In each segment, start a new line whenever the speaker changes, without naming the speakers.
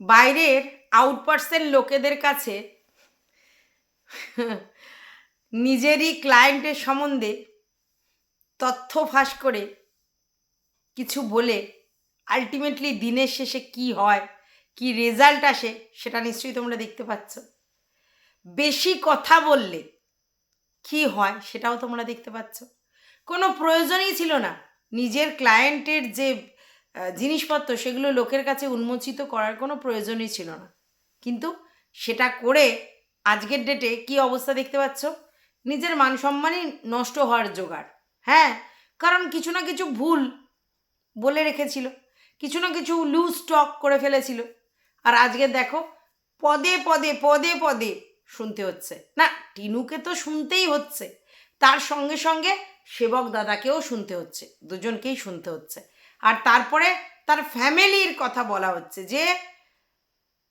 বাইরের out percent লোকেদের কাছে নিজেরই ক্লায়েন্টের সম্বন্ধে তথ্য ফাঁস করে কিছু বলে আলটিমেটলি দিনের শেষে কি হয়, কি রেজাল্ট আসে সেটা নিশ্চয়ই তোমরা দেখতে পাচ্ছ। বেশি কথা বললে কি হয় সেটাও তোমরা দেখতে পাচ্ছ। কোনো প্রয়োজনই ছিল না। নিজের ক্লায়েন্টের যে জিনিসপত্র সেগুলো লোকের কাছে উন্মোচিত করার কোনো প্রয়োজনই ছিল না। কিন্তু সেটা করে আজকের ডেটে কি অবস্থা দেখতে পাচ্ছ? নিজের মান সম্মানই নষ্ট হওয়ার জোগাড়। হ্যাঁ কারণ কিছু না কিছু ভুল বলে রেখেছিল, কিছু না কিছু লুজ স্টক করে ফেলেছিল। আর আজকে দেখো, পদে পদে পদে পদে শুনতে হচ্ছে। না, টিনুকে তো শুনতেই হচ্ছে। তার সঙ্গে সঙ্গে সেবক দাদাকেও শুনতে হচ্ছে। দুজনকেই শুনতে হচ্ছে। আর তারপরে তার ফ্যামিলির কথা বলা হচ্ছে যে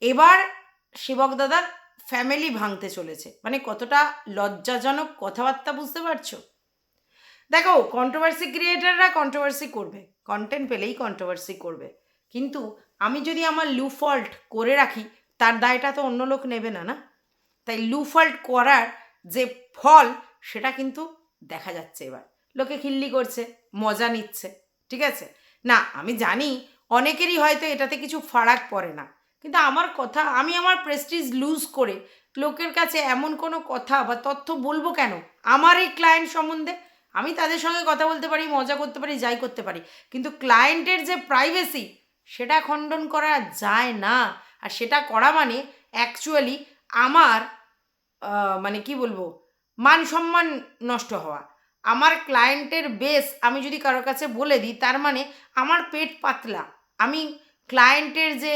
এবার সেবক দাদার ফ্যামিলি ভাঙতে চলেছে। মানে কতটা লজ্জাজনক কথাবার্তা বুঝতে পারছ? দেখো কন্ট্রোভার্সি ক্রিয়েটাররা কন্ট্রোভার্সি করবে। কন্টেন্ট পেলেই কন্ট্রোভার্সি করবে। কিন্তু আমি যদি আমার লু ফল্ট করে রাখি, তার দায়টা তো অন্য লোক নেবে না না? তাই লু ফল্ট করার যে ফল, সেটা কিন্তু দেখা যাচ্ছে এবার। লোকে খিল্লি করছে, মজা নিচ্ছে, ঠিক আছে? না, আমি জানি অনেকেরই হয়তো এটাতে কিছু ফারাক পড়ে না। কিন্তু আমার কথা, আমি আমার প্রেস্টিজ লুজ করে লোকের কাছে এমন কোনো কথা বা তথ্য বলব কেন? আমার এই ক্লায়েন্ট সম্বন্ধে? আমি তাদের সঙ্গে কথা বলতে পারি, মজা করতে পারি, যাই করতে পারি। কিন্তু ক্লায়েন্টের যে প্রাইভেসি সেটা খণ্ডন করা যায় না। আর সেটা করা মানে অ্যাকচুয়ালি আমার মানে কি বলব মান সম্মান নষ্ট হওয়া। আমার ক্লায়েন্টের বেস আমি যদি কারোর কাছে বলে দিই, তার মানে আমার পেট পাতলা। আমি ক্লায়েন্টের যে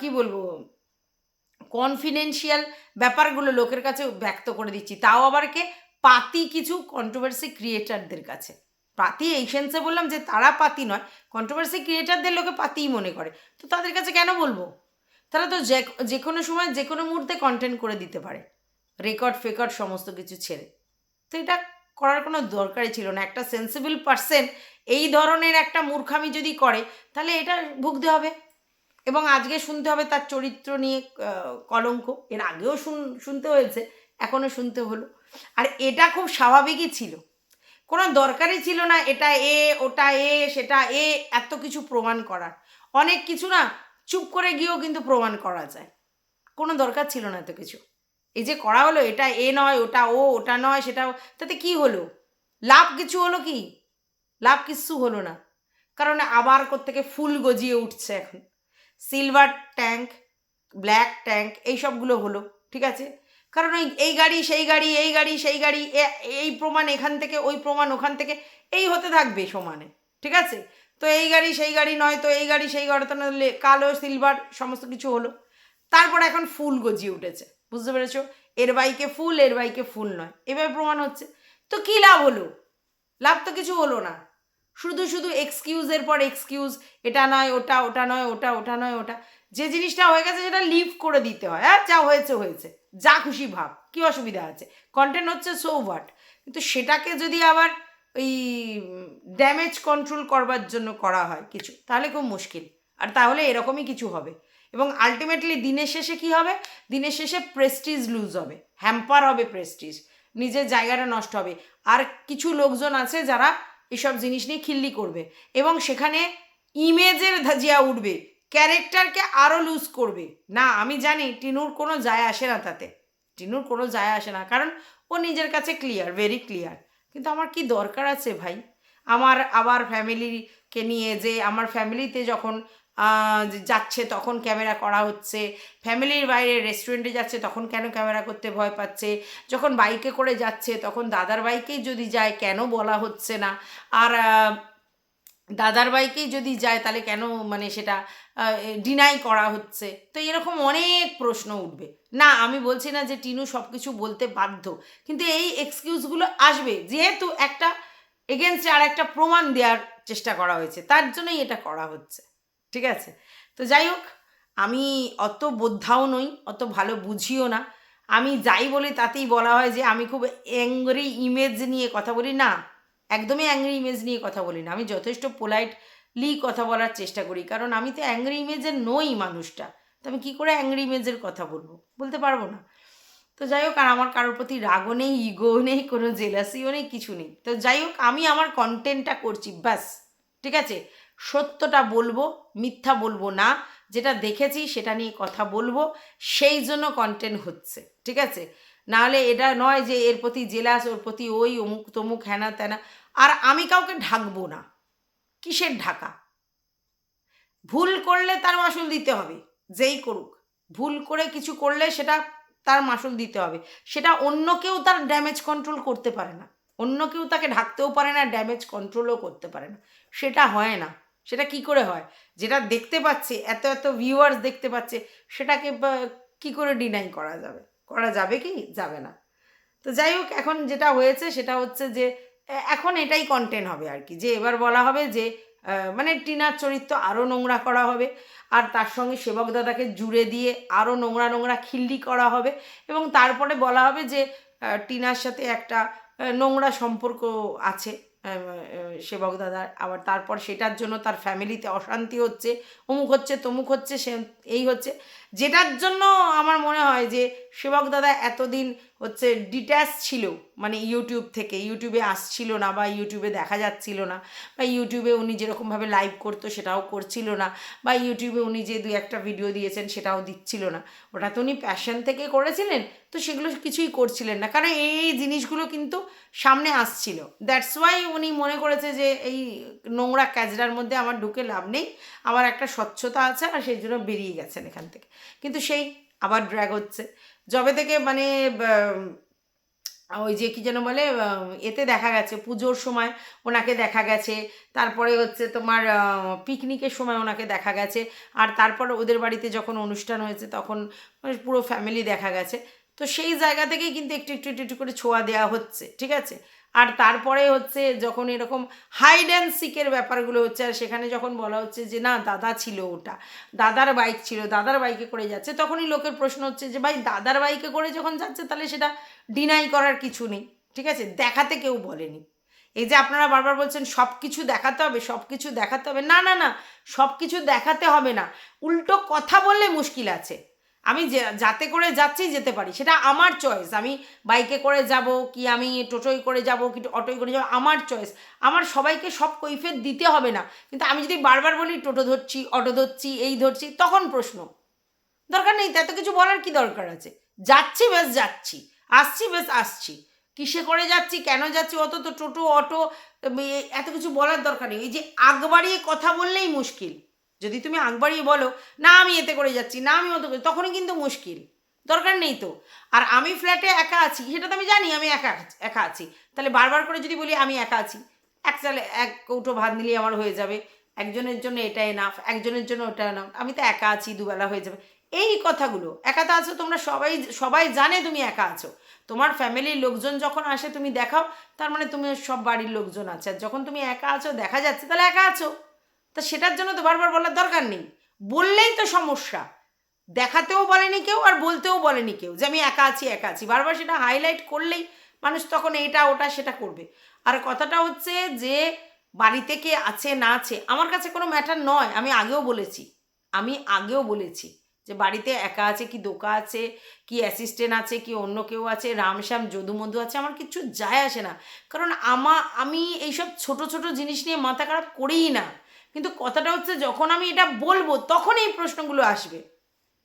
কি বলব কনফিডেন্সিয়াল ব্যাপারগুলো লোকের কাছে ব্যক্ত করে দিচ্ছি, তাও আবার কে? পাতি কিছু কন্ট্রোভার্সি ক্রিয়েটারদের কাছে। পাতি এই সেন্সে বললাম যে, তারা পাতি নয় কন্ট্রোভার্সি ক্রিয়েটারদের লোকে পাতিই মনে করে। তো তাদের কাছে কেন বলব? তারা তো যে যে কোনো সময়, যে কোনো মুহূর্তে কন্টেন্ট করে দিতে পারে রেকর্ড ফেকর্ড সমস্ত কিছু ছেড়ে। তো এটা করার কোনো দরকারই ছিল না। একটা সেন্সিবল পার্সন এই ধরনের একটা মূর্খামি যদি করে, তাহলে এটা ভুগতে হবে। এবং আজকে শুনতে হবে তার চরিত্র নিয়ে কলঙ্ক। এর আগেও শুন, শুনতে হয়েছে, এখনও শুনতে হলো। আর এটা খুব স্বাভাবিকই ছিল। কোনো দরকারই ছিল না এটা এ, ওটা এ, সেটা এ, এত কিছু প্রমাণ করার। অনেক কিছু না চুপ করে গিয়েও কিন্তু প্রমাণ করা যায়। কোনো দরকার ছিল না এত কিছু। এই যে করা হলো, এটা এ নয়, ওটা ও, ওটা নয়, সেটা তাতে কি হলো? লাভ কিছু হলো কি? লাভ কিচ্ছু হলো না। কারণ আবার থেকে ফুল গজিয়ে উঠছে এখন। সিলভার ট্যাঙ্ক, ব্ল্যাক ট্যাঙ্ক, এই সবগুলো হলো, ঠিক আছে? কারণ ওই এই গাড়ি, সেই গাড়ি, এই গাড়ি, সেই গাড়ি এই প্রমাণ এখান থেকে, ওই প্রমাণ ওখান থেকে, এই হতে থাকবে সমানে, ঠিক আছে? তো এই গাড়ি, সেই গাড়ি নয়, তো এই গাড়ি, সেই গাড়ি, তো কালো, সিলভার, সমস্ত কিছু হলো। তারপর এখন ফুল গজিয়ে উঠেছে। বুঝতে পেরেছ? এর বাইকে ফুল, এর বাইকে ফুল নয়। এভাবে প্রমাণ হচ্ছে। তো কী লাভ হলো? লাভ তো কিছু হলো না। শুধু শুধু এক্সকিউজের পর এক্সকিউজ এটা নয়, ওটা ওটা নয়, ওটা ওটা নয়, ওটা। যে জিনিসটা হয়ে গেছে সেটা লিভ করে দিতে হয়। হ্যাঁ যা হয়েছে হয়েছে। যা খুশি ভাব, কী অসুবিধা আছে? কন্টেন্ট হচ্ছে সো হোয়াট কিন্তু সেটাকে যদি আবার ওই ড্যামেজ কন্ট্রোল করবার জন্য করা হয় কিছু, তাহলে খুব মুশকিল। আর তাহলে এরকমই কিছু হবে। এবং আলটিমেটলি দিনের শেষে কি হবে? দিনের শেষে প্রেস্টিজ লুজ হবে। হ্যাম্পার হবে প্রেস্টিজ নিজের জায়গাটা নষ্ট হবে। আর কিছু লোকজন আছে যারা এসব জিনিস নিয়ে খিল্লি করবে এবং সেখানে ইমেজের ধাজিয়া উঠবে। ক্যারেক্টারকে আরও লুজ করবে। না, আমি জানি টিনুর কোনো যায় আসে না তাতে। টিনুর কোনো যায় আসে না। কারণ ও নিজের কাছে ক্লিয়ার ভেরি ক্লিয়ার কিন্তু আমার কি দরকার আছে ভাই? আমার আবার ফ্যামিলিকে নিয়ে যে, আমার ফ্যামিলিতে যখন যাচ্ছে তখন ক্যামেরা করা হচ্ছে। ফ্যামিলির বাইরে রেস্টুরেন্টে যাচ্ছে তখন কেন ক্যামেরা করতে ভয় পাচ্ছে? যখন বাইকে করে যাচ্ছে তখন দাদার বাইকেই যদি যায় কেন বলা হচ্ছে না? আর দাদার বাইকেই যদি যায় তাহলে কেন মানে সেটা ডিনাই করা হচ্ছে? তো এরকম অনেক প্রশ্ন উঠবে। না, আমি বলছি না যে টিনু সব কিছু বলতে বাধ্য। কিন্তু এই এক্সকিউজগুলো আসবে। যেহেতু একটা এগেনস্টে আর একটা প্রমাণ দেওয়ার চেষ্টা করা হয়েছে, তার জন্যই এটা করা হচ্ছে। ঠিক আছে? তো যাই হোক, আমি অত বোদ্ধাও নই, অত ভালো বুঝিও না। আমি যাই বলি তাতেই বলা হয় যে আমি খুব অ্যাংরি ইমেজ নিয়ে কথা বলি। না, একদমই অ্যাংরি ইমেজ নিয়ে কথা বলি না। আমি যথেষ্ট পোলাইটলি কথা বলার চেষ্টা করি, কারণ আমি তো অ্যাংরি ইমেজের নই মানুষটা। তো আমি কী করে অ্যাংরি ইমেজের কথা বলব? বলতে পারব না। তো যাই হোক, আর আমার কারোর প্রতি রাগও নেই ইগো নেই, কোনো জেলাসিও নেই, কিছু নেই। তো যাই হোক, আমি আমার কন্টেন্টটা করছি, ব্যাস। ঠিক আছে? সত্যটা বলব, মিথ্যা বলব না। যেটা দেখেছি সেটা নিয়ে কথা বলব। সেই জন্য কন্টেন্ট হচ্ছে, ঠিক আছে? নাহলে এটা নয় যে এর প্রতি জেলাস ওর প্রতি ওই, অমুক, তমুক হ্যানা ত্যানা আর আমি কাউকে ঢাকবো না। কিসের ঢাকা? ভুল করলে তার মাসুল দিতে হবে, যেই করুক। ভুল করে কিছু করলে সেটা তার মাসুল দিতে হবে। সেটা অন্য কেউ তার ড্যামেজ কন্ট্রোল করতে পারে না। অন্য কেউ তাকে ঢাকতেও পারে না ড্যামেজ কন্ট্রোলও করতে পারে না। সেটা হয় না। সেটা কি করে হয়? যেটা দেখতে পাচ্ছে, এত এত ভিউয়ার্স দেখতে পাচ্ছে, সেটাকে কি করে ডিনাই করা যাবে? করা যাবে কি? যাবে না। তো যাই হোক, এখন যেটা হয়েছে সেটা হচ্ছে যে এখন এটাই কন্টেন্ট হবে আর কি। যে এবার বলা হবে যে মানে টিনার চরিত্র আরও নোংরা করা হবে আর তার সঙ্গে সেবক দাদাকে জুড়ে দিয়ে আরও নোংরা নোংরা খিল্লি করা হবে এবং তারপরে বলা হবে যে টিনার সাথে একটা নোংরা সম্পর্ক আছে সেবক দাদার। আবার তারপর সেটার জন্য তার ফ্যামিলিতে অশান্তি হচ্ছে, অমুক হচ্ছে, তমুক হচ্ছে, সে, এই হচ্ছে। যেটার জন্য আমার মনে হয় যে সেবক দাদা এতদিন হচ্ছে ডিট্যাচ ছিল মানে ইউটিউব থেকে ইউটিউবে আসছিল না বা ইউটিউবে দেখা যাচ্ছিল না বা ইউটিউবে উনি যেরকমভাবে লাইভ করতো সেটাও করছিল না বা ইউটিউবে উনি যে দু একটা ভিডিও দিয়েছেন সেটাও দিচ্ছিল না। ওটা তো উনি প্যাশন থেকে করেছিলেন, তো সেগুলো কিছুই করছিলেন না। কারণ এই জিনিসগুলো কিন্তু সামনে আসছিল। দ্যাটস ওয়াই উনি মনে করেছে যে এই নোংরা ক্যাজরার মধ্যে আমার ঢুকে লাভ নেই, আমার একটা স্বচ্ছতা আছে আর সেই জন্য বেরিয়ে গেছেন এখান থেকে। কিন্তু সেই আবার ড্র্যাগ হচ্ছে। যবে থেকে মানে ওই যে কি যেন বলে এতে দেখা গেছে, পুজোর সময় ওনাকে দেখা গেছে, তারপরে হচ্ছে তোমার পিকনিকের সময় ওনাকে দেখা গেছে, আর তারপর ওদের বাড়িতে যখন অনুষ্ঠান হয়েছে তখন মানে পুরো ফ্যামিলি দেখা গেছে। তো সেই জায়গা থেকেই কিন্তু একটু একটু একটু একটু করে ছোঁয়া দেওয়া হচ্ছে, ঠিক আছে? আর তারপরে হচ্ছে যখন এরকম হাইড অ্যান্ড সিকের ব্যাপারগুলো হচ্ছে, আর সেখানে যখন বলা হচ্ছে যে না, দাদা ছিল ওটা, দাদার বাইক ছিল, দাদার বাইকে করে যাচ্ছে, তখনই লোকের প্রশ্ন হচ্ছে যে ভাই, দাদার বাইকে করে যখন যাচ্ছে, তাহলে সেটা ডিনাই করার কিছু নেই, ঠিক আছে? দেখাতে কেউ বলেনি। এই যে আপনারা বারবার বলছেন সব কিছু দেখাতে হবে সব কিছু দেখাতে হবে, না না না সব কিছু দেখাতে হবে না। উল্টো কথা বললে মুশকিল আছে। আমি যাতে করে যাচ্ছি যেতে পারি, সেটা আমার চয়েস আমি বাইকে করে যাব কি আমি টোটোয় করে যাব কি অটোয় করে যাব, আমার চয়েস আমার সবাইকে সব কৈফের দিতে হবে না। কিন্তু আমি যদি বারবার বলি, টোটো ধরছি অটো ধরছি, এই ধরছি, তখন প্রশ্ন। দরকার নেই, এত কিছু বলার কি দরকার আছে? যাচ্ছি বেশ যাচ্ছি, আসছি বেশ আসছি। কিসে করে যাচ্ছি, কেন যাচ্ছি, অত তো টোটো, অটো এত কিছু বলার দরকার নেই। এই যে আগ বাড়িয়ে কথা বললেই মুশকিল। যদি তুমি আগ বাড়িয়ে বলো, না, আমি এতে করে যাচ্ছি, না, আমি অত করে, তখনই কিন্তু মুশকিল। দরকার নেই তো। আর আমি ফ্ল্যাটে একা আছি, সেটা তো আমি জানি, আমি একা একা আছি। তাহলে বারবার করে যদি বলি, আমি একা আছি, এক চালে এক কৌটো ভাত নিলেই আমার হয়ে যাবে। একজনের জন্য এটা এনাফ একজনের জন্য ওটা এনাফ আমি তো একা আছি, দুবেলা হয়ে যাবে। এই কথাগুলো, একা তো আছো, তোমরা সবাই সবাই জানে তুমি একা আছো। তোমার ফ্যামিলির লোকজন যখন আসে, তুমি দেখাও, তার মানে তুমি সব বাড়ির লোকজন আছে। আর যখন তুমি একা আছো, দেখা যাচ্ছে, তাহলে একা আছো। তা সেটার জন্য তো বারবার বলার দরকার নেই। বললেই তো সমস্যা। দেখাতেও বলেনি কেউ আর বলতেও বলেনি কেউ যে আমি একা আছি একা আছি। বারবার সেটা হাইলাইট করলেই মানুষ তখন এটা, ওটা, সেটা করবে। আর কথাটা হচ্ছে যে বাড়িতে কে আছে, না আছে, আমার কাছে কোনো ম্যাটার নয়। আমি আগেও বলেছি। আমি আগেও বলেছি যে বাড়িতে একা আছে, কি দোকা আছে, কি অ্যাসিস্ট্যান্ট আছে, কি অন্য কেউ আছে রামশ্যাম যদুমধু আছে, আমার কিছু যায় আসে না। কারণ আমা, আমি এইসব ছোট ছোট জিনিস নিয়ে মাথা খারাপ করেই না। কিন্তু কথাটা হচ্ছে যখন আমি এটা বলব, তখন এই প্রশ্নগুলো আসবে।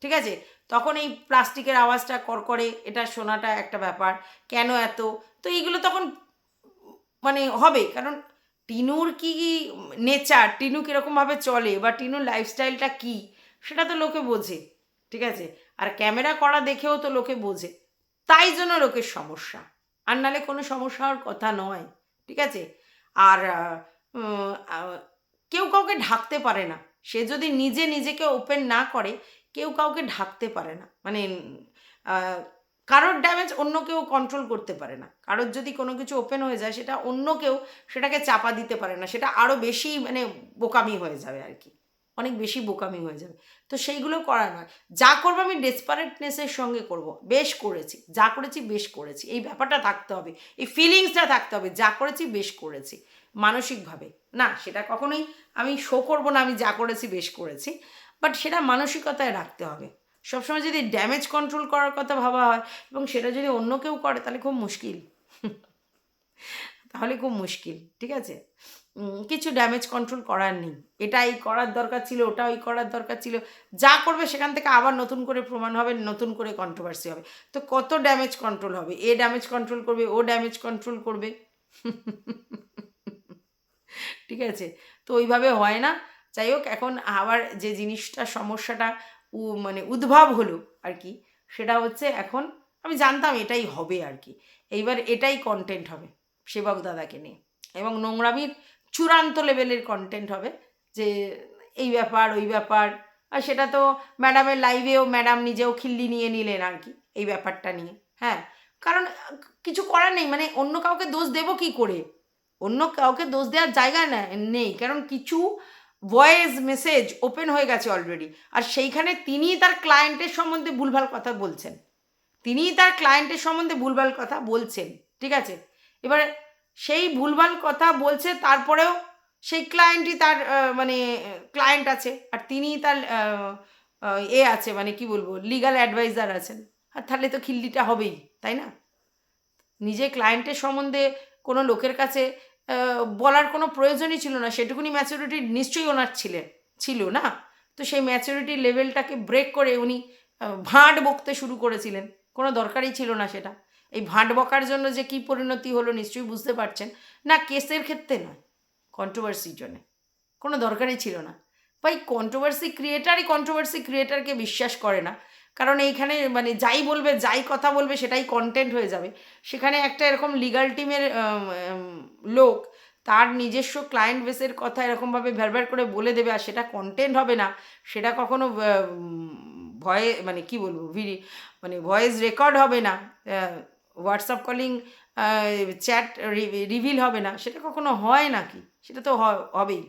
ঠিক আছে? তখন এই প্লাস্টিকের আওয়াজটা করকরে এটা শোনাটা একটা ব্যাপার। কেন এত? তো এইগুলো তখন মানে হবে, কারণ টিনুর কি নেচার, টিনু কীরকমভাবে চলে বা টিনুর লাইফস্টাইলটা কী, সেটা তো লোকে বোঝে। ঠিক আছে? আর ক্যামেরা করা দেখেও তো লোকে বোঝে। তাই জন্য লোকের সমস্যা। আর নালে কোনো সমস্যা হওয়ার কথা নয়। ঠিক আছে? আর কেউ কাউকে ঢাকতে পারে না। সে যদি নিজে নিজেকে ওপেন না করে, কেউ কাউকে ঢাকতে পারে না। মানে কারোর ড্যামেজ অন্য কেউ কন্ট্রোল করতে পারে না। কারোর যদি কোনো কিছু ওপেন হয়ে যায়, সেটা অন্য কেউ সেটাকে চাপা দিতে পারে না। সেটা আরও বেশি মানে বোকামি হয়ে যাবে আর কি। অনেক বেশি বোকামি হয়ে যাবে। তো সেইগুলো করা নয়। যা করব আমি ডেসপারেটনেসের সঙ্গে করব। বেশ করেছি। যা করেছি, বেশ করেছি। এই ব্যাপারটা থাকতে হবে। এই ফিলিংসটা থাকতে হবে। যা করেছি, বেশ করেছি। মানসিকভাবে। না, সেটা কখনোই আমি শো করব না, আমি যা করেছি বেশ করেছি বাট সেটা মানসিকতায় রাখতে হবে। সবসময় যদি ড্যামেজ কন্ট্রোল করার কথা ভাবা হয় এবং সেটা যদি অন্য কেউ করে, তাহলে খুব মুশকিল। তাহলে খুব মুশকিল, ঠিক আছে? কিছু ড্যামেজ কন্ট্রোল করার নেই। এটা এই করার দরকার ছিল ওটা ওই করার দরকার ছিল। যা করবে সেখান থেকে আবার নতুন করে প্রমাণ হবে, নতুন করে কন্ট্রোভার্সি হবে। তো কত ড্যামেজ কন্ট্রোল হবে? এ ড্যামেজ কন্ট্রোল করবে, ও ড্যামেজ কন্ট্রোল করবে। ঠিক আছে? তো ওইভাবে হয় না। যাই হোক, এখন আবার যে জিনিসটা, সমস্যাটা উ মানে উদ্ভব হলো আর কি, সেটা হচ্ছে এখন আমি জানতাম এটাই হবে আর কি। এইবার এটাই কন্টেন্ট হবে সেবক দাদাকে নিয়ে। এবং নোংরামির চূড়ান্ত লেভেলের কন্টেন্ট হবে যে এই ব্যাপার, ওই ব্যাপার। আর সেটা তো ম্যাডামের লাইভেও ম্যাডাম নিজেও খিল্লি নিয়ে নিলেন আর কি, এই ব্যাপারটা নিয়ে। হ্যাঁ? কারণ কিছু করার নেই মানে অন্য কাউকে দোষ দেবো কি করে? অন্য কাউকে দোষ দেওয়ার জায়গা না- নেই। কারণ কিছু ভয়েস মেসেজ ওপেন হয়ে গেছে অলরেডি আর সেইখানে তিনি তার ক্লায়েন্টের সম্বন্ধে ভুলভাল কথা বলছেন। তিনিই তার ক্লায়েন্টের সম্বন্ধে ভুলভাল কথা বলছেন, ঠিক আছে? এবারে সেই ভুলভাল কথা বলছে, তারপরেও সেই ক্লায়েন্টই তার মানে ক্লায়েন্ট আছে, আর তিনিই তার এ আছে মানে কি বলব লিগাল অ্যাডভাইজার আছেন। আর তাহলে তো খিল্লিটা হবেই, তাই না? নিজে ক্লায়েন্টের সম্বন্ধে কোনো লোকের কাছে বলার কোনো প্রয়োজনই ছিল না। সেটুকুনি ম্যাচুরিটি নিশ্চয়ই ওনার ছিলেন, ছিল না? তো সেই ম্যাচুরিটি লেভেলটাকে ব্রেক করে উনি ভাঁট বকতে শুরু করেছিলেন। কোনো দরকারই ছিল না সেটা। এই ভাঁট বকার জন্য যে কী পরিণতি হলো নিশ্চয়ই বুঝতে পারছেন। না, কেসের ক্ষেত্রে নয় কন্ট্রোভার্সির জন্যে। কোনো দরকারই ছিল না। ভাই কন্ট্রোভার্সি ক্রিয়েটারই কন্ট্রোভার্সি ক্রিয়েটারকে বিশ্বাস করে না। কারণ এইখানে মানে যাই বলবে, যাই কথা বলবে সেটাই কন্টেন্ট হয়ে যাবে। সেখানে একটা এরকম লিগাল টিমের লোক, তার নিজস্ব ক্লায়েন্ট বেসের কথা এরকমভাবে ভ্যারভ্যার করে বলে দেবে আর সেটা কন্টেন্ট হবে না, সেটা কখনো ভয়ে মানে কি বলব ভিডি মানে ভয়েস রেকর্ড হবে না হোয়াটসঅ্যাপ কলিং চ্যাট রিভিল হবে না, সেটা কখনো হয় নাকি সেটা তো হবেই।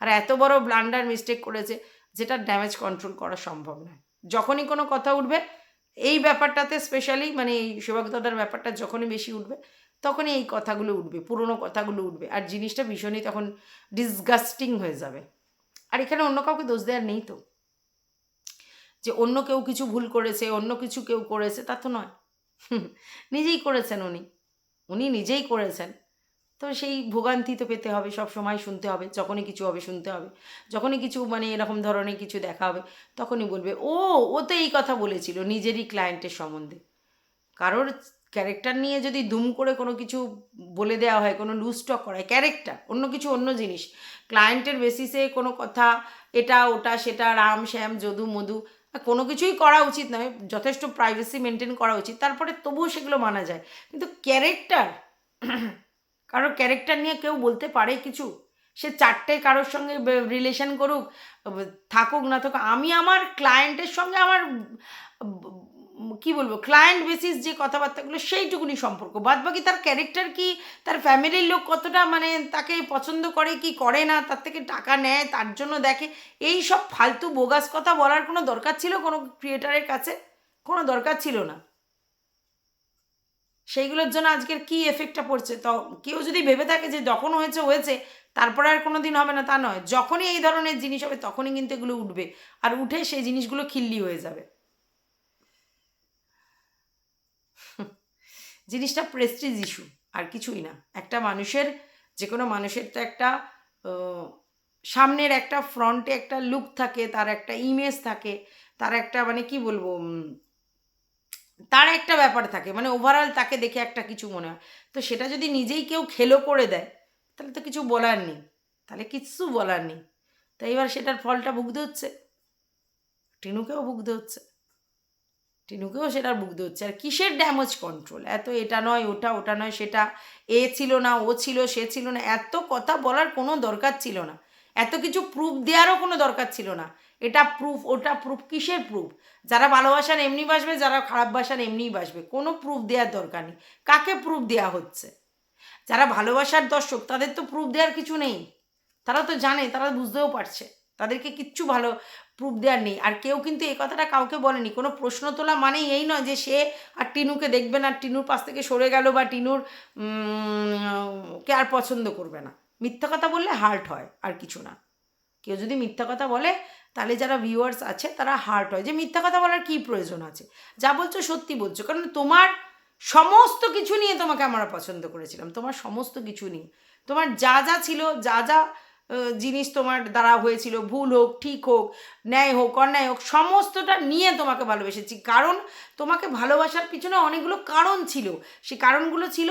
আর এত বড় ব্লান্ডার মিস্টেক করেছে, যেটা ড্যামেজ কন্ট্রোল করা সম্ভব নয়। যখনই কোনো কথা উঠবে, এই ব্যাপারটাতে স্পেশালি মানে এই সেবকদাদার ব্যাপারটা যখনই বেশি উঠবে, তখনই এই কথাগুলো উঠবে, পুরনো কথাগুলো উঠবে। আর জিনিসটা ভীষণই তখন ডিসগাস্টিং হয়ে যাবে। আর এখানে অন্য কাউকে দোষ দেওয়ার নেই তো। যে অন্য কেউ কিছু ভুল করেছে, অন্য কিছু কেউ করেছে, তা তো নয়। নিজেই করেছেন উনি। উনি নিজেই করেছেন। তো সেই ভোগান্তি তো পেতে হবে, সব সময় শুনতে হবে, যখনই কিছু হবে শুনতে হবে। যখনই কিছু মানে এরকম ধরনের কিছু দেখা হবে, তখনই বলবে, ও ও তো এই কথা বলেছিল নিজেরই ক্লায়েন্টের সম্বন্ধে। কারোর ক্যারেক্টার নিয়ে যদি দুম করে কোনো কিছু বলে দেওয়া হয়, কোনো লুজ স্টক করা হয় ক্যারেক্টার অন্য কিছু, অন্য জিনিস ক্লায়েন্টের বেসিসে কোনো কথা, এটা, ওটা, সেটা, রাম, শ্যাম, যদু, মধু কোনো কিছুই করা উচিত নয়, যথেষ্ট প্রাইভেসি মেনটেন করা উচিত, তারপরে তবুও সেগুলো মানা যায়। কিন্তু ক্যারেক্টার কারোর ক্যারেক্টার নিয়ে কেউ বলতে পারে কিছু। সে চারটে কারোর সঙ্গে রিলেশন করুক, থাকুক না থাকুক, আমি আমার ক্লায়েন্টের সঙ্গে আমার, কি বলব ক্লায়েন্ট বেসিস যে কথাবার্তাগুলো সেইটুকুনি সম্পর্ক। বাদ বাকি তার ক্যারেক্টার কি, তার ফ্যামিলির লোক কতটা মানে তাকে পছন্দ করে কি করে না, তার থেকে টাকা নেয়, তার জন্য দেখে, এই সব ফালতু বোগাস কথা বলার কোনো দরকার ছিল কোনো ক্রিয়েটারের কাছে? কোনো দরকার ছিল না। সেইগুলোর জন্য আজকের কি এফেক্টটা পড়ছে? তো কেউ যদি ভেবে থাকে যে যখন হয়েছে হয়েছে, তারপরে আর কোনো দিন হবে না, তা নয়। যখনই এই ধরনের জিনিস হবে, তখনই কিন্তু এগুলো উঠবে। আর উঠে সেই জিনিসগুলো খিল্লি হয়ে যাবে। জিনিসটা প্রেস্টিজ ইস্যু আর কিছুই না। একটা মানুষের, যে কোনো মানুষের তো একটা সামনের একটা ফ্রন্টে একটা লুক থাকে, তার একটা ইমেজ থাকে, তার একটা মানে কি বলব তার একটা ব্যাপার থাকে মানে ওভারঅল তাকে দেখে একটা কিছু মনে হয়। তো সেটা যদি নিজেই কেউ খেলো করে দেয়, তাহলে তো কিছু বলার নেই। তাহলে কিচ্ছু বলার নেই। তো এবার সেটার ফলটা ভুগতে হচ্ছে। টিনুকেও ভুগতে হচ্ছে। টিনুকেও সেটার ভুগতে হচ্ছে। আর কিসের ড্যামেজ কন্ট্রোল এত এটা নয়, ওটা ওটা নয়, সেটা, এ ছিল না, ও ছিল, সে ছিল না, এত কথা বলার কোনো দরকার ছিল না। এত কিছু প্রুফ দেওয়ারও কোনো দরকার ছিল না। এটা প্রুফ ওটা প্রুফ কিসের প্রুফ যারা ভালোবাসান এমনি বাসবে, যারা খারাপ বাসান এমনিই বাসবে। কোনো প্রুফ দেওয়ার দরকার নেই। কাকে প্রুফ দেওয়া হচ্ছে? যারা ভালোবাসার দর্শক, তাদের তো প্রুফ দেওয়ার কিছু নেই। তারা তো জানে, তারা বুঝতেও পারছে। তাদেরকে কিচ্ছু ভালো প্রুফ দেওয়ার নেই। আর কেউ কিন্তু এই কথাটা কাউকে বলেনি। কোনো প্রশ্ন তোলা মানেই এই নয় যে সে আর টিনুকে দেখবে না, টিনুর পাশ থেকে সরে গেল বা টিনুর কে আর পছন্দ করবে না। মিথ্যা কথা বললে হার্ট হয়, আর কিছু না। কেউ যদি মিথ্যা কথা বলে, তাহলে যারা ভিউয়ার্স আছে, তারা হার্ট হয়। যে মিথ্যা কথা বলার কী প্রয়োজন আছে? যা বলছো সত্যি বলছো। কারণ তোমার সমস্ত কিছু নিয়ে তোমাকে আমরা পছন্দ করেছিলাম। তোমার সমস্ত কিছু নিয়ে। তোমার যা যা ছিল, যা যা জিনিস তোমার দ্বারা হয়েছিল, ভুল হোক, ঠিক হোক, ন্যায় হোক, অন্যায় হোক, সমস্তটা নিয়ে তোমাকে ভালোবেসেছি। কারণ তোমাকে ভালোবাসার পিছনে অনেকগুলো কারণ ছিল। সেই কারণগুলো ছিল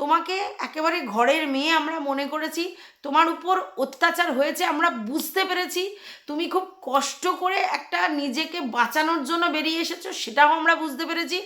তোমাকে একেবারে ঘরের মেয়ে আমরা মনে করেছি। তোমার উপর অত্যাচার হয়েছে, আমরা বুঝতে পেরেছি। তুমি খুব কষ্ট করে একটা নিজেকে বাঁচানোর জন্য বেরিয়ে এসেছ, সেটাও আমরা বুঝতে পেরেছি।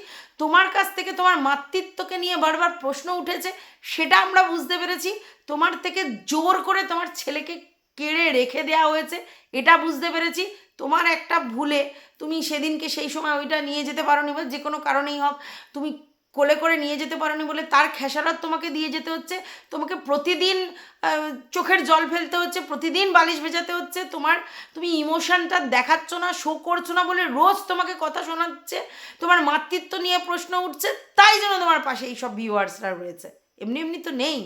তোমার কাছ থেকে, তোমার মাতৃত্বকে নিয়ে বারবার প্রশ্ন উঠেছে, সেটা আমরা বুঝতে পেরেছি। তোমার থেকে জোর করে তোমার ছেলেকে কেড়ে রেখে দেওয়া হয়েছে, এটা বুঝতে পেরেছি। তোমার একটা ভুলে তুমি সেদিনকে সেই সময় ওইটা নিয়ে যেতে পারোনি বা যে কোনো কারণেই হোক, তুমি কোলে করে নিয়ে যেতে পারোনি বলে তার খেসারত তোমাকে দিয়ে যেতে হচ্ছে। তোমাকে প্রতিদিন চোখের জল ফেলতে হচ্ছে, প্রতিদিন বালিশ ভেজাতে হচ্ছে। তোমার, তুমি ইমোশনটা দেখাচ্ছ না শো করছ না বলে রোজ তোমাকে কথা শোনাচ্ছে। তোমার মাতৃত্ব নিয়ে প্রশ্ন উঠছে, তাই জন্য তোমার পাশে এইসব ভিউয়ার্সরা রয়েছে। এমনি এমনি তো নেই।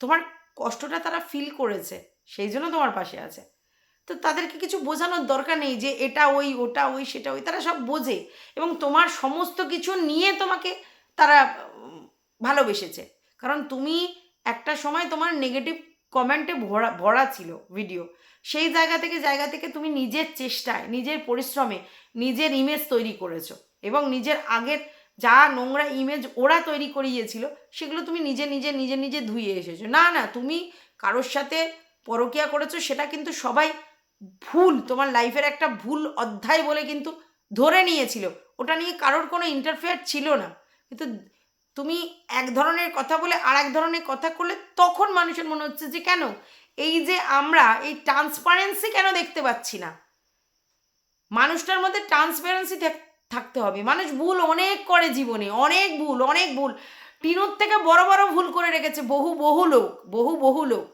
তোমার কষ্টটা তারা ফিল করেছে, সেই জন্য তোমার পাশে আছে। তো তাদেরকে কিছু বোঝানোর দরকার নেই যে এটা ওই, ওটা ওই, সেটা ওই, তারা সব বোঝে। এবং তোমার সমস্ত কিছু নিয়ে তোমাকে তারা ভালোবেসেছে। কারণ তুমি একটা সময় তোমার নেগেটিভ কমেন্টে ভরা ভরা ছিল ভিডিও সেই জায়গা থেকে জায়গা থেকে তুমি নিজের চেষ্টায়, নিজের পরিশ্রমে, নিজের ইমেজ তৈরি করেছ এবং নিজের আগের যা নোংরা ইমেজ ওরা তৈরি করিয়েছিল, সেগুলো তুমি নিজে নিজে নিজে নিজে ধুয়ে এসেছ। না না, তুমি কারোর সাথে পরকিয়া করেছ, সেটা কিন্তু সবাই ভুল, তোমার লাইফের একটা ভুল অধ্যায় বলে কিন্তু ধরে নিয়েছিল। ওটা নিয়ে কারোর কোনো ইন্টারফেয়ার ছিল না। কিন্তু তুমি এক ধরনের কথা বলে আর এক ধরনের কথা করলে তখন মানুষের মনে হচ্ছে যে কেন? এই যে আমরা এই ট্রান্সপারেন্সি কেন দেখতে পাচ্ছি না? মানুষটার মধ্যে ট্রান্সপারেন্সি থাকতে হবে। মানুষ ভুল অনেক করে জীবনে, অনেক ভুল অনেক ভুল। টিনুর থেকে বড় বড় ভুল করে রেখেছে বহু বহু লোক, বহু বহু লোক।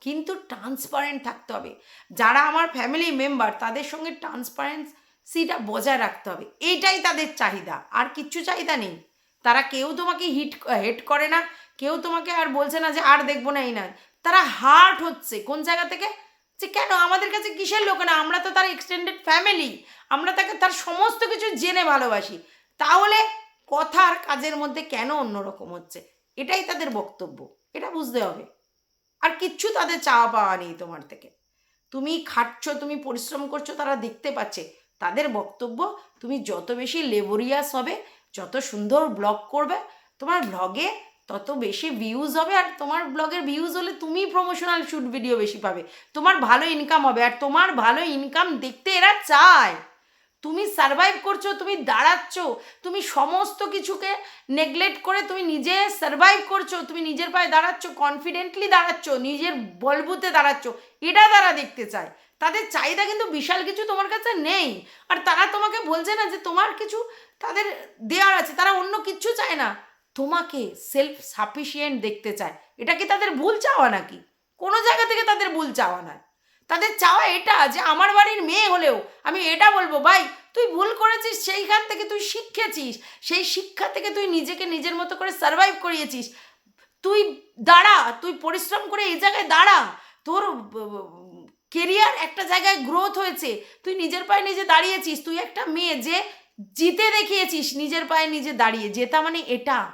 কিন্তু ট্রান্সপারেন্ট থাকতে হবে। যারা আমার ফ্যামিলি মেম্বার তাদের সঙ্গে ট্রান্সপারেন্সিটা বজায় রাখতে হবে। এইটাই তাদের চাহিদা। আর কিচ্ছু চাহিদা নেই। তারা কেউ তোমাকে হিট হেট করে না, কেউ তোমাকে আর বলছে না যে আর দেখব না এই না। তারা হার্ট হচ্ছে। কোন জায়গা থেকে? যে কেন? আমাদের কাছে কিসের লোক? না, আমরা তো তার এক্সটেন্ডেড ফ্যামিলি আমরা তাকে, তার সমস্ত কিছু জেনে ভালোবাসি। তাহলে কথা আর কাজের মধ্যে কেন অন্যরকম হচ্ছে? এটাই তাদের বক্তব্য। এটা বুঝতে হবে। আর কিচ্ছু তাদের চাওয়া পাওয়া নেই তোমার থেকে। তুমি খাটছ, তুমি পরিশ্রম করছ, তারা দেখতে পাচ্ছে। তাদের বক্তব্য, তুমি যত বেশি লেবোরিয়াস হবে যত সুন্দর ব্লগ করবে, তোমার ব্লগে তত বেশি ভিউজ হবে আর তোমার ব্লগের ভিউজ হলে তুমি প্রমোশনাল শ্যুট ভিডিও বেশি পাবে। তোমার ভালো ইনকাম হবে আর তোমার ভালো ইনকাম দেখতে এরা চায়। তুমি সারভাইভ করছ, তুমি দাঁড়াচ্ছ, তুমি সমস্ত কিছুকে নেগলেক্ট করে তুমি নিজে সারভাইভ করছ, তুমি নিজের পায়ে দাঁড়াচ্ছ কনফিডেন্টলি দাঁড়াচ্ছ, নিজের বলবুতে দাঁড়াচ্ছ, এটা তারা দেখতে চায়। তাদের চাহিদা কিন্তু বিশাল কিছু তোমার কাছে নেই। আর তারা তোমাকে বলছে না যে তোমার কিছু তাদের দেওয়ার আছে, তারা অন্য কিচ্ছু চায় না। তোমাকে সেলফ সাফিসিয়েন্ট দেখতে চায়। এটা কি তাদের ভুল চাওয়া নাকি? কোনো জায়গা থেকে তাদের ভুল চাওয়া নয়। তাদের চাওয়া এটা যে আমার বাড়ির মেয়ে হলেও আমি এটা বলব, ভাই, তুই ভুল করেছিস, সেইখান থেকে তুই শিখেছিস, সেই শিক্ষা থেকে তুই নিজেকে নিজের মতো করে সার্ভাইভ করিয়েছিস। তুই দাঁড়া, তুই পরিশ্রম করে এই জায়গায় দাঁড়া। তোর কেরিয়ার একটা জায়গায় গ্রোথ হয়েছে। তুই নিজের পায়ে নিজে দাঁড়িয়েছিস। তুই একটা মেয়ে যে জিতে দেখিয়েছিস, নিজের পায়ে নিজে দাঁড়িয়ে। জেতা মানে এটা।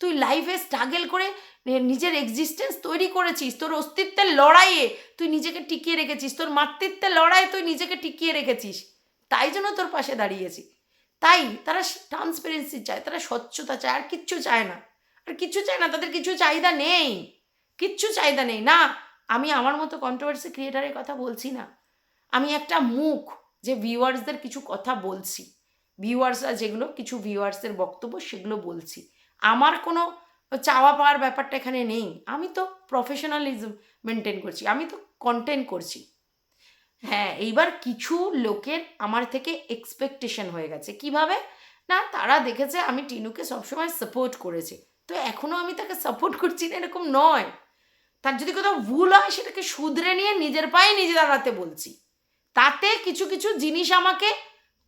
তুই লাইফে স্ট্রাগল করে নিজের এক্সিস্টেন্স তৈরি করেছিস। তোর অস্তিত্বের লড়াইয়ে তুই নিজেকে টিকিয়ে রেখেছিস। তোর মাতৃত্বের লড়াইয়ে তুই নিজেকে টিকিয়ে রেখেছিস। তাই জন্য তোর পাশে দাঁড়িয়েছি। তাই তারা ট্রান্সপারেন্সি চায়, তারা স্বচ্ছতা চায়, আর কিচ্ছু চায় না। আর কিচ্ছু চায় না, তাদের কিছু চাহিদা নেই। কিচ্ছু চাহিদা নেই। না, আমি আমার মতো কন্ট্রোভার্সি ক্রিয়েটারের কথা বলছি না। আমি একটা মুখ যে ভিউয়ার্সদের কিছু কথা বলছি। ভিউয়ার্সরা যেগুলো, কিছু ভিউয়ার্সের বক্তব্য সেগুলো বলছি। আমার কোনো চাওয়া পাওয়ার ব্যাপারটা এখানে নেই। আমি তো প্রফেশনালিজম মেনটেন করছি। আমি তো কন্টেন্ট করছি। হ্যাঁ এইবার কিছু লোকের আমার থেকে এক্সপেকটেশন হয়ে গেছে। কীভাবে? না, তারা দেখেছে আমি টিনুকে সবসময় সাপোর্ট করেছি। তো এখনও আমি তাকে সাপোর্ট করছি না, এরকম নয়। তার যদি কোথাও ভুল হয়, সেটাকে শুধরে নিয়ে নিজের পায়ে নিজে দাঁড়াতে বলছি। তাতে কিছু কিছু জিনিস আমাকে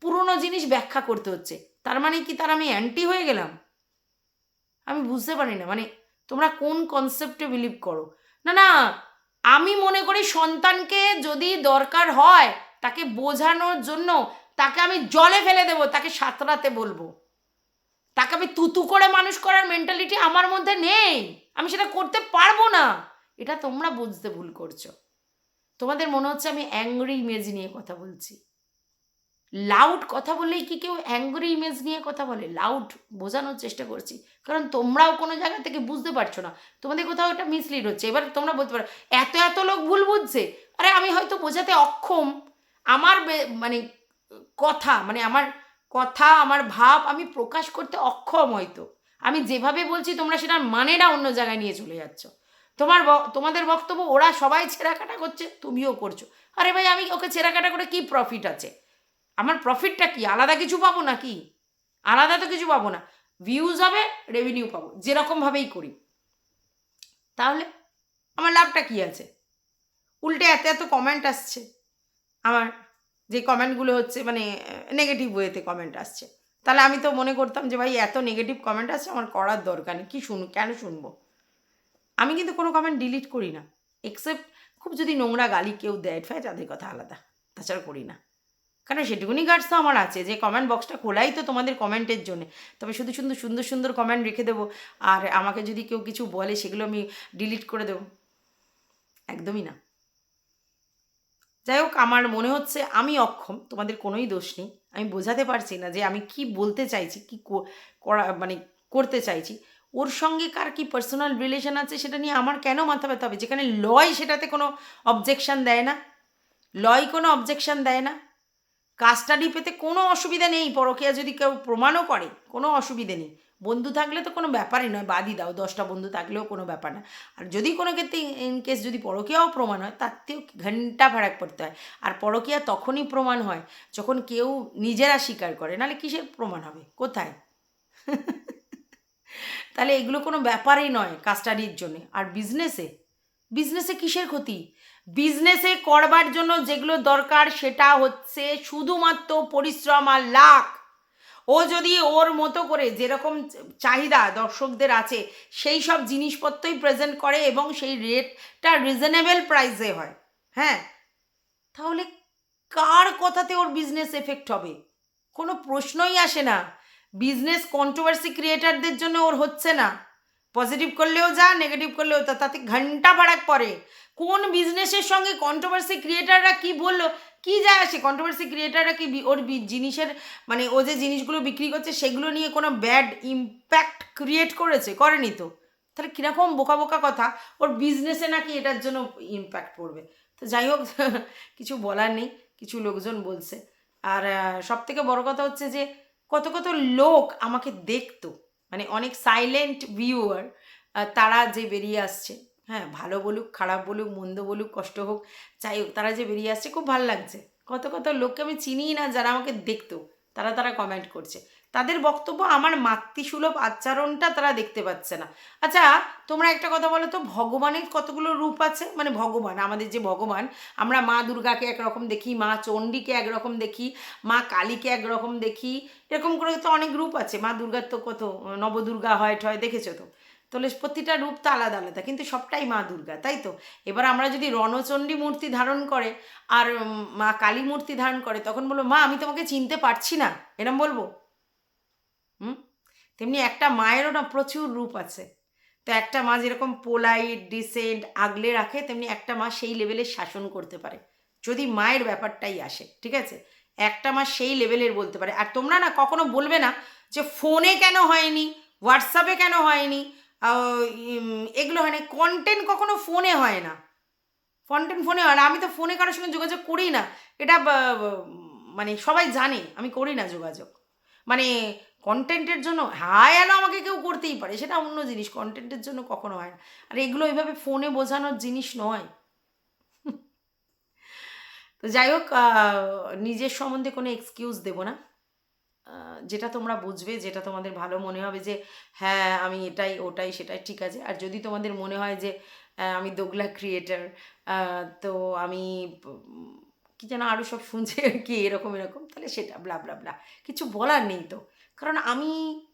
পুরনো জিনিস ব্যাখ্যা করতে হচ্ছে। তার মানে কি? তার আমি অ্যান্টি হয়ে গেলাম? আমি বুঝতে পারি না। মানে তোমরা কোন কনসেপ্টে বিলিভ করো? না না, আমি মনে করি সন্তানকে যদি দরকার হয়, তাকে বোঝানোর জন্য তাকে আমি জলে ফেলে দেবো, তাকে সাঁতরাতে বলব। তাকে আমি তুতু করে মানুষ করার মেন্টালিটি আমার মধ্যে নেই। আমি সেটা করতে পারব না। এটা তোমরা বুঝতে ভুল করছ। তোমাদের মনে হচ্ছে আমি অ্যাংরি ইমেজ নিয়ে কথা বলছি। লাউড কথা বললেই কি কেউ অ্যাংরি ইমেজ নিয়ে কথা বলে? লাউড বোঝানোর চেষ্টা করছি। কারণ তোমরাও কোনো জায়গা থেকে বুঝতে পারছ না। তোমাদের কোথাও এটা মিসলিড হচ্ছে। এবার তোমরা বলতে পারো, এত এত লোক ভুল বুঝছে? আরে আমি হয়তো বোঝাতে অক্ষম। আমার মানে কথা মানে আমার কথা, আমার ভাব আমি প্রকাশ করতে অক্ষম হয়তো। আমি যেভাবে বলছি তোমরা সেটার মানেটা অন্য জায়গায় নিয়ে চলে যাচ্ছ। তোমার তোমাদের বক্তব্য ওরা সবাই ছেঁড়াকাটা করছে, তুমিও করছ। আরে ভাই, আমি ওকে ছেঁড়াকাটা করে কি প্রফিট আছে? আমার প্রফিটটা কি? আলাদা কিছু পাবো না কি আলাদা তো কিছু পাবো না। ভিউজ হবে রেভিনিউ পাবো। যেরকমভাবেই করি। তাহলে আমার লাভটা কি আছে? উল্টে এত এত কমেন্ট আসছে। আমার যে কমেন্টগুলো হচ্ছে মানে নেগেটিভ ওয়েতে কমেন্ট আসছে। তাহলে আমি তো মনে করতাম যে, ভাই, এত নেগেটিভ কমেন্ট আসছে, আমার করার দরকার নেই। কী শুন কেন শুনব? আমি কিন্তু কোনো কমেন্ট ডিলিট করি না। এক্সেপ্ট খুব যদি নোংরা গালি কেউ দেয়, ফায়, তাদের কথা আলাদা। তাছাড়া করি না। কারণ সেটুকুনি গার্ডস তো আমার আছে? যে কমেন্ট বক্সটা খোলাই তো তোমাদের কমেন্টের জন্য। তবে শুধু সুন্দর সুন্দর সুন্দর কমেন্ট রেখে দেবো। আর আমাকে যদি কেউ কিছু বলে, সেগুলো আমি ডিলিট করে দেবো। একদমই না। যাই হোক, আমার মনে হচ্ছে আমি অক্ষম, তোমাদের কোনোই দোষ নেই। আমি বোঝাতে পারছি না যে আমি কি বলতে চাইছি, কো- করা মানে করতে চাইছি। ওর সঙ্গে কার কি পার্সোনাল রিলেশন আছে সেটা নিয়ে আমার কেন মাথা ব্যথা হবে? যেখানে লয় সেটাতে কোনো অবজেকশান দেয় না। লয় কোনো অবজেকশান দেয় না। কাস্টাডি পেতে কোনো অসুবিধা নেই, পরকীয়া যদি কেউ প্রমাণও করে, কোনো অসুবিধে নেই। বন্ধু থাকলে তো কোনো ব্যাপারই নয়, বাদই দাও, দশটা বন্ধু থাকলেও কোনো ব্যাপার না। আর যদি কোনো ক্ষেত্রে ইন কেস যদি পরকীয়াও প্রমাণ হয়, তার থেকেও ঘণ্টা ফারাক পড়তে হয়। আর পরকীয়া তখনই প্রমাণ হয় যখন কেউ নিজেরা স্বীকার করে, নাহলে কিসের প্রমাণ হবে? কোথায়? তাহলে এগুলো কোনো ব্যাপারই নয় কাস্টাডির জন্যে। আর বিজনেসে বিজনেসে কিসের ক্ষতি? বিজনেসে করবার জন্য যেগুলো দরকার সেটা হচ্ছে শুধুমাত্র পরিশ্রম আর লাখ। ও যদি ওর মতো করে যেরকম চাহিদা দর্শকদের আছে, সেই সব জিনিসপত্রই প্রেজেন্ট করে এবং সেই রেটটা রিজনেবল প্রাইসে হয়। হ্যাঁ? তাহলে কার কথাতে ওর বিজনেস এফেক্ট হবে? কোনো প্রশ্নই আসে না। বিজনেস কন্ট্রোভার্সি ক্রিয়েটারদের জন্য ওর হচ্ছে না। পজিটিভ করলেও যা নেগেটিভ করলেও তা। তাতে ঘণ্টা ফারাক পড়ে। কোন বিজনেসের সঙ্গে কন্ট্রোভার্সি ক্রিয়েটাররা কি বলল? কি যায় আসে? কন্ট্রোভার্সি ক্রিয়েটাররা কি ওর জিনিসের মানে ও যে জিনিসগুলো বিক্রি করছে, সেগুলো নিয়ে কোনো ব্যাড ইম্প্যাক্ট ক্রিয়েট করেছে? করেনি তো। তাহলে কীরকম বোকা বোকা কথা? ওর বিজনেসে নাকি এটার জন্য ইম্প্যাক্ট পড়বে? তো যাই হোক, কিছু বলার নেই, কিছু লোকজন বলছে। আর সব থেকে বড় কথা হচ্ছে যে, কত কত লোক আমাকে দেখতো। মানে অনেক সাইলেন্ট ভিউয়ার তারা যে বেরিয়ে আসছে। হ্যাঁ ভালো বলুক, খারাপ বলুক, মন্দ বলুক, কষ্ট হোক, যাই হোক, তারা যে বেরিয়ে আসছে, খুব ভালো লাগছে। কত কত লোককে আমি চিনিই না যারা আমাকে দেখতো, তারা তারা কমেন্ট করছে। তাদের বক্তব্য আমার মাতৃসুলভ আচরণটা তারা দেখতে পাচ্ছে না। আচ্ছা তোমরা একটা কথা বলো তো, ভগবানের কতগুলো রূপ আছে? মানে ভগবান, আমাদের যে ভগবান, আমরা মা দুর্গাকে একরকম দেখি, মা চণ্ডীকে একরকম দেখি, মা কালীকে একরকম দেখি, এরকম করে তো অনেক রূপ আছে। মা দুর্গার তো কত, নবদুর্গা, হয় ঠয়, দেখেছ তো? তাহলে প্রতিটা রূপ তো আলাদা আলাদা, কিন্তু সবটাই মা দুর্গা, তাই তো? এবার আমরা যদি রণচণ্ডী মূর্তি ধারণ করে আর মা কালী মূর্তি ধারণ করে, তখন বলব, মা, আমি তোমাকে চিনতে পারছি না। এরম বলব? হুম? তেমনি একটা মায়েরও না প্রচুর রূপ আছে। তো একটা মা যেরকম পোলাইট, ডিসেন্ট, আগলে রাখে, তেমনি একটা মা সেই লেভেলে শাসন করতে পারে, যদি মায়ের ব্যাপারটাই আসে, ঠিক আছে? একটা মা সেই লেভেলের বলতে পারে। আর তোমরা না কখনো বলবে না যে, ফোনে কেন হয়নি? হোয়াটসঅ্যাপে কেন হয়নি? এগুলো হয় না কন্টেন্ট কখনো ফোনে হয় না। কন্টেন্ট ফোনে হয় না। আমি তো ফোনে কারোর সঙ্গে যোগাযোগ করি না। এটা মানে সবাই জানে, আমি করি না যোগাযোগ। মানে কন্টেন্টের জন্য হাই হ্যালো আমাকে কেউ করতেই পারে, সেটা অন্য জিনিস। কন্টেন্টের জন্য কখনো হয় না। আর এগুলো এইভাবে ফোনে বোঝানোর জিনিস নয়। তো যাই হোক নিজের সম্বন্ধে কোনো এক্সকিউজ দেবো না। যেটা তোমরা বুঝবে, যেটা তোমাদের ভালো মনে হবে যে হ্যাঁ আমি এটাই, ওটাই, সেটাই ঠিক আছে। আর যদি তোমাদের মনে হয় যে আমি দোগলা ক্রিয়েটার তো আমি, কি যেন আরও সব শুনছে আর কি, এরকম এরকম, তাহলে সেটা ব্লা ব্লা ব্লা কিছু বলার নেই তো। কারণ আমি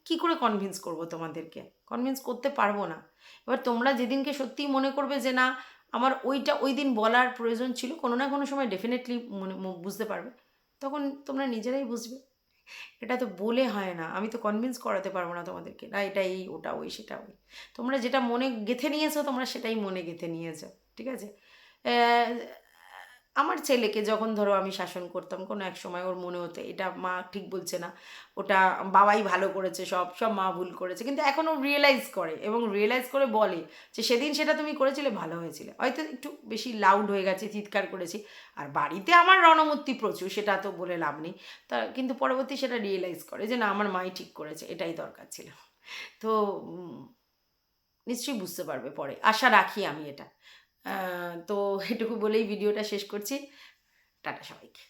কি করে কনভিন্স করব তোমাদেরকে? কনভিন্স করতে পারব না। এবার তোমরা যেদিনকে সত্যিই মনে করবে যে, না, আমার ওইটা, ওই দিন বলার প্রয়োজন ছিল, কোনো না কোনো সময় ডেফিনেটলি মনে বুঝতে পারবে। তখন তোমরা নিজেরাই বুঝবে। এটা তো বলে হয় না। আমি তো কনভিন্স করাতে পারব না তোমাদেরকে। না এটা এই ওটা ওই, সেটা ওই। তোমরা যেটা মনে গেঁথে নিয়েছো, তোমরা সেটাই মনে গেঁথে নিয়েছো, ঠিক আছে? আমার ছেলেকে যখন ধরো আমি শাসন করতাম, কোনো এক সময় ওর মনে হতো, এটা মা ঠিক বলছে না। ওটা বাবাই ভালো করেছে, সব সব মা ভুল করেছে। কিন্তু এখন ও রিয়েলাইজ করে এবং রিয়েলাইজ করে বলে যে, সেদিন সেটা তুমি করেছিলে, ভালো হয়েছিল। হয়তো একটু বেশি লাউড হয়ে গেছে, চিৎকার করেছি। আর বাড়িতে আমার রণমূর্তি প্রচুর, সেটা তো বলে লাভ নেই। তা কিন্তু পরবর্তী সেটা রিয়েলাইজ করে যে, না, আমার মাই ঠিক করেছে, এটাই দরকার ছিল। তো নিশ্চয়ই বুঝতে পারবে পরে। আশা রাখি আমি এটা। তো এটুকু বলেই ভিডিওটা শেষ করছি। টাটা সবাইকে।